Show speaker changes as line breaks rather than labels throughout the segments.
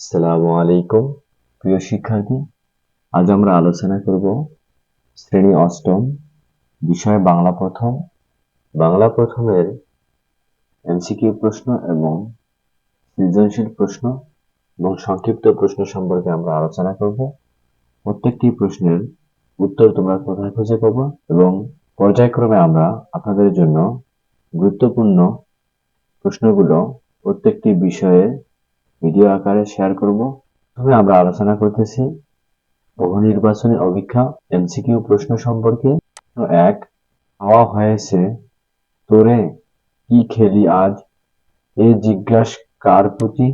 আসসালামু আলাইকুম, প্রিয় শিক্ষার্থী। আজ আমরা আলোচনা করব শ্রেণি অষ্টম, বিষয় বাংলা প্রথম। বাংলা প্রথমের এমসিকিউ প্রশ্ন এবং সৃজনশীল প্রশ্ন এবং সংক্ষিপ্ত প্রশ্ন সম্পর্কে আমরা আলোচনা করব। প্রত্যেকটি প্রশ্নের উত্তর তোমরা কোথায় খুঁজে পাবো এবং পর্যায়ক্রমে আমরা আপনাদের জন্য গুরুত্বপূর্ণ প্রশ্নগুলো প্রত্যেকটি বিষয়ে ভিডিও আকারে শেয়ার করব। প্রথমে আমরা আলোচনা করতেছি বহু নির্বাচনী অভিক্ষা এমসিকিউ প্রশ্ন সম্পর্কে। এক হাওয়া হয়েছে তোরে কি খেলি আজ? এ জিজ্ঞাস কার প্রতি?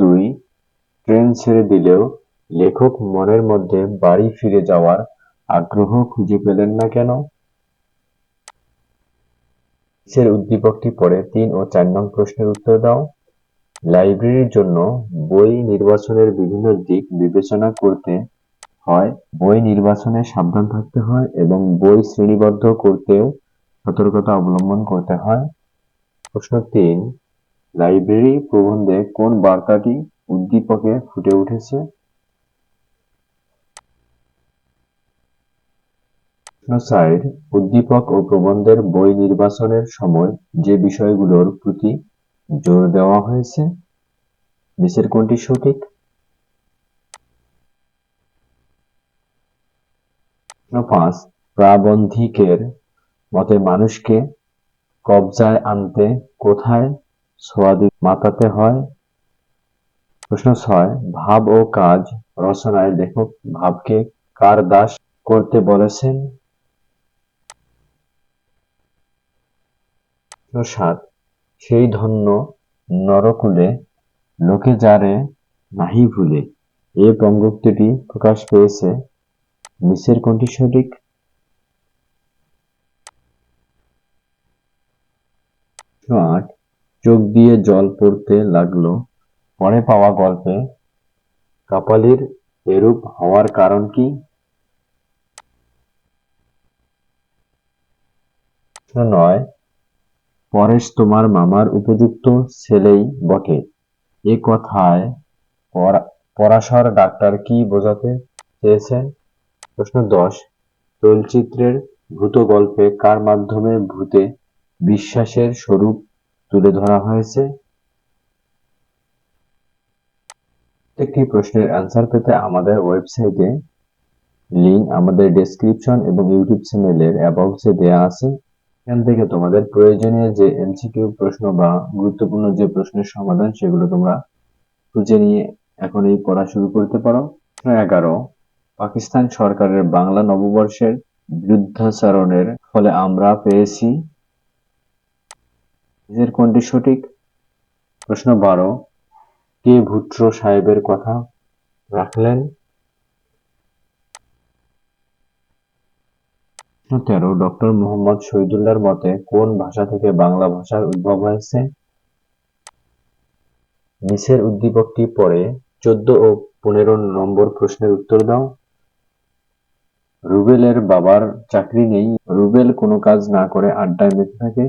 দুই, ট্রেন ছেড়ে দিলেও লেখক মনের মধ্যে বাড়ি ফিরে যাওয়ার আগ্রহ খুঁজে পেলেন না কেন? উদ্দীপকটি পড়ে তিন ও চার নং প্রশ্নের উত্তর দাও। লাইব্রেরির জন্য বই নির্বাচনের বিভিন্ন দিক বিবেচনা করতে হয়। বই নির্বাচনে সাবধান থাকতে হয় এবং বই শ্রেণীবদ্ধ করতেও সতর্কতা অবলম্বন করতে হয়। প্রশ্ন তিন, লাইব্রেরি প্রবন্ধে কোন বার্তাটি উদ্দীপকে ফুটে উঠেছে? উদ্দীপক ও প্রবন্ধের বই নির্বাচনের সময় যে বিষয়গুলোর প্রতি জোর দেওয়া হয়েছে। নিচের কোনটি সঠিক? পাঁচ, প্রাবন্ধিকের মতে মানুষকে কবজায় আনতে কোথায় সোয়াদি মাতাতে হয়? প্রশ্ন ছয়, ভাব ও কাজ রচনায় লেখক ভাবকে কার দাস করতে বলেছেন? সাত সেই ধন্য নরকুলে লোকে যারে নাহি ভুলে। এ পঙ্গক্তিটি প্রকাশ পেয়েছে নিচের কোনটি সঠিক। আট, চোখ দিয়ে জল পড়তে লাগল। পরে পাওয়া গল্পে কাপালির এরূপ হওয়ার কারণ কি? নয় পরেশ তোমার মামার উপযুক্ত ছেলেই বটে। এ কথায় পরাশর ডাক্তার কি বোঝাতে চেয়েছেন? প্রশ্ন দশ। চলচ্চিত্রের ভূত গল্পে কার মাধ্যমে ভূতে বিশ্বাসের স্বরূপ তুলে ধরা হয়েছে? প্রত্যেকটি প্রশ্নের অ্যান্সার পেতে আমাদের ওয়েবসাইটে লিংক আমাদের ডেসক্রিপশন এবং ইউটিউব চ্যানেলের অ্যাবাউটসে দেয়া আছে। এখান থেকে তোমাদের প্রয়োজনীয় যে এমসিকিউ প্রশ্ন বা গুরুত্বপূর্ণ যে প্রশ্নের সমাধান, সেগুলো তোমরা খুঁজে নিয়ে এখনই পড়া শুরু করতে পারো। এগারো, পাকিস্তান সরকারের বাংলা নববর্ষের বিরুদ্ধাচরণের ফলে আমরা পেয়েছি। নিজের কোনটি সঠিক? প্রশ্ন বারো, কে ভুট্টো সাহেবের কথা রাখলেন? তেরো, ডক্টর মোহাম্মদ শহীদুল্লাহর মতে কোন ভাষা থেকে বাংলা ভাষার উদ্ভব হয়েছে? নিচের উদ্দীপকটি পড়ে চোদ্দ ও পনেরো নম্বর প্রশ্নের উত্তর দাও। রুবেলের বাবার চাকরি নেই, রুবেল কোনো কাজ না করে আড্ডায় মেতে থাকে।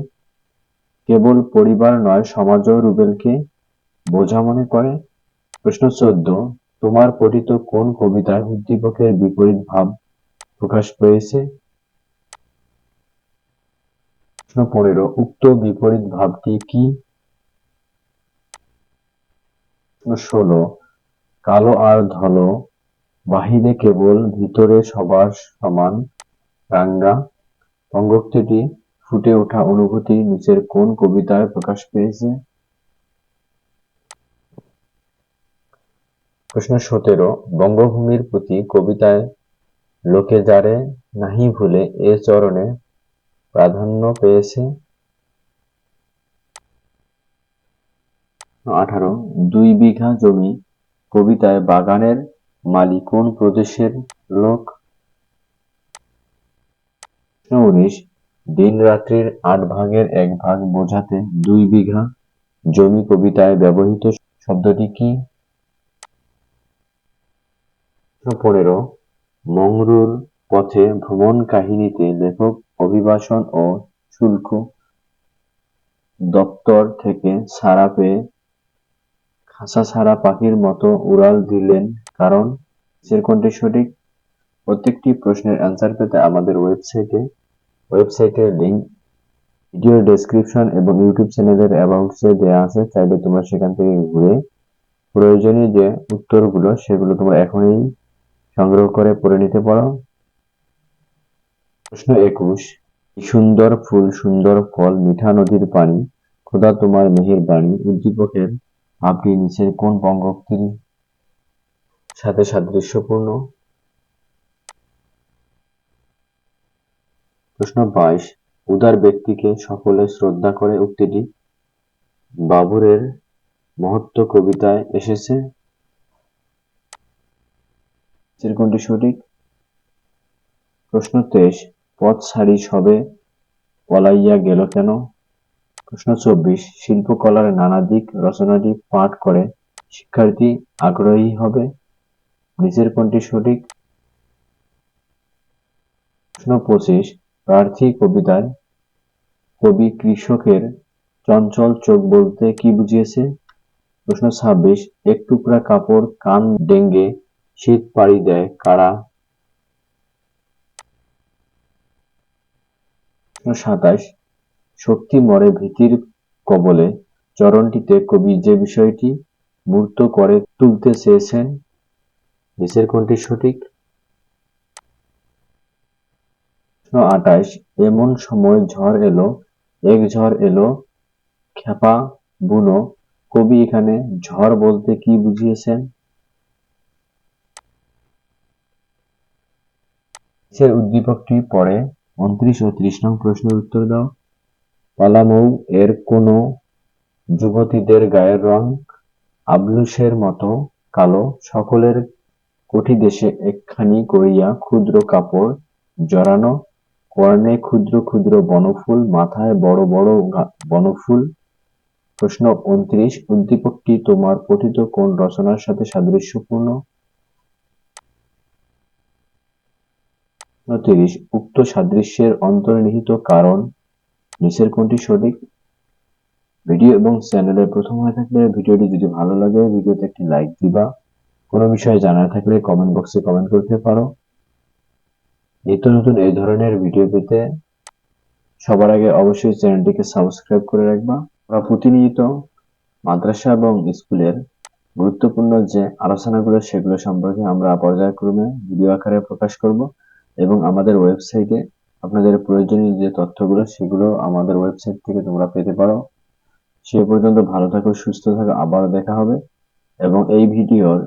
কেবল পরিবার নয়, সমাজও রুবেলকে বোঝা মনে করে। প্রশ্ন চোদ্দ, তোমার পঠিত কোন কবিতায় উদ্দীপকের বিপরীত ভাব প্রকাশ পেয়েছে? প্রশ্ন পনেরো উক্ত বিপরীত ভাবটি কি? ষোলো, কালো আর ধলো, বাহিরে কেবল ভিতরে সবার সমান রাঙ্গা। অঙ্গোক্তিটি ফুটে ওঠা অনুভূতি নিচের কোন কবিতায় প্রকাশ পেয়েছে? প্রশ্ন সতেরো, বঙ্গভূমির প্রতি কবিতায় লোকে যারে নাহি ভুলে এ চরণে প্রাধান্য পেয়েছে? আঠারো। দুই বিঘা জমি কবিতায় বাগানের মালি কোন প্রদেশের লোক? উনিশ। দিন রাত্রির আট ভাগের এক ভাগ বোঝাতে দুই বিঘা জমি কবিতায় ব্যবহৃত শব্দটি কি? পনেরো। মংরুর পথে ভ্রমণ কাহিনীতে লেখক অভিবাসন ও শুল্ক দপ্তর থেকে ছাড়া পেয়ে খাঁচা ছাড়া পাখির মতো উড়াল দিলেন। কারণ নিচের কোনটি সঠিক? প্রত্যেকটি প্রশ্নের অ্যান্সার পেতে আমাদের ওয়েবসাইটে ওয়েবসাইটের লিঙ্ক ভিডিও ডেসক্রিপশন এবং ইউটিউব চ্যানেলের অ্যাবাউটসে দেওয়া আছে। চাইলে তোমরা সেখান থেকে ঘুরে প্রয়োজনীয় যে উত্তরগুলো সেগুলো তোমরা এখনই সংগ্রহ করে পড়ে নিতে পারো। প্রশ্ন একুশ সুন্দর ফুল, সুন্দর ফল, মিঠা নদীর পানি, খোদা তোমার মেহের বাণী উদ্দীপকের আপনি নিচের কোন বঙ্গোক্তির সাথে সাদৃশ্যপূর্ণ? প্রশ্ন বাইশ, উদার ব্যক্তিকে সকলে শ্রদ্ধা করে উক্তিটি বাবুরের মহত্ব কবিতায় এসেছে? কোনটি সঠিক। প্রশ্ন তেইশ পথ ছাড়ি সবে পলাইয়া গেল কেন? প্রশ্ন চব্বিশ। শিল্পকলার নানা দিক রচনাটি পাঠ করে শিক্ষার্থী আগ্রহী হবে? নিচের কোনটি সঠিক? প্রশ্ন পঁচিশ। প্রার্থী কবিতায় কবি কৃষকের চঞ্চল চোখ বলতে কি বুঝিয়েছে? প্রশ্ন ছাব্বিশ। এক টুকরা কাপড় কান ডেঙ্গে শীত পাড়ি দেয় কারা? সাতাশ, শক্তি মরে ভীতির কবলে, চরণটিতে কবি যে বিষয়টি মূর্ত করে তুলতে চেয়েছেন নিচের কোনটি সঠিক? আটাইশ এমন সময় ঝড় এলো, এক ঝড় এলো খেপা বুনো, কবি এখানে ঝড় বলতে কি বুঝিয়েছেন? নিচের উদ্দীপকটি পড়ে? উনত্রিশ ও ত্রিশ নং প্রশ্নের উত্তর দাও। পালামৌ এর কোন যুবতীদের গায়ের রং আবলুসের মতো কালো। সকলের কঠি দেশে একখানি করিয়া ক্ষুদ্র কাপড় জড়ানো। কর্ণে ক্ষুদ্র ক্ষুদ্র বনফুল, মাথায় বড় বড় বনফুল। প্রশ্ন উনত্রিশ, উদ্দীপকটি তোমার পঠিত কোন রচনার সাথে সাদৃশ্যপূর্ণ? তিরিশ উক্ত সাদৃশ্যের অন্তর্নিহিত কারণ নিচের কোনটি সঠিক? ভিডিও এবং চ্যানেলে প্রথম হয়ে থাকলে ভিডিওটি যদি ভালো লাগে, ভিডিওতে একটি লাইক দিবা। কোনো বিষয়ে জানার থাকলে কমেন্ট বক্সে কমেন্ট করতে পারো। নিত্য নতুন এই ধরনের ভিডিও পেতে সবার আগে অবশ্যই চ্যানেলটিকে সাবস্ক্রাইব করে রাখবা। আমরা প্রতিনিয়ত মাদ্রাসা এবং স্কুলের গুরুত্বপূর্ণ যে আলোচনাগুলো, সেগুলো সম্পর্কে আমরা পর্যায়ক্রমে ভিডিও আকারে প্রকাশ করব। এবং আমাদের ওয়েবসাইটে আপনাদের প্রয়োজনীয় যে তথ্যগুলো, সেগুলো আমাদের ওয়েবসাইট থেকে তোমরা পেতে পারো। সে পর্যন্ত ভালো থাকো, সুস্থ থাকো, আবারও দেখা হবে। এবং এই ভিডিওর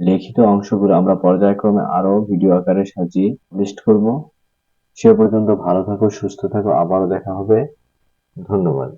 লিখিত অংশগুলো আমরা পর্যায়ক্রমে আরও ভিডিও আকারে সাজিয়ে লিস্ট করব। সে পর্যন্ত ভালো থাকো, সুস্থ থাকো, আবারও দেখা হবে। ধন্যবাদ।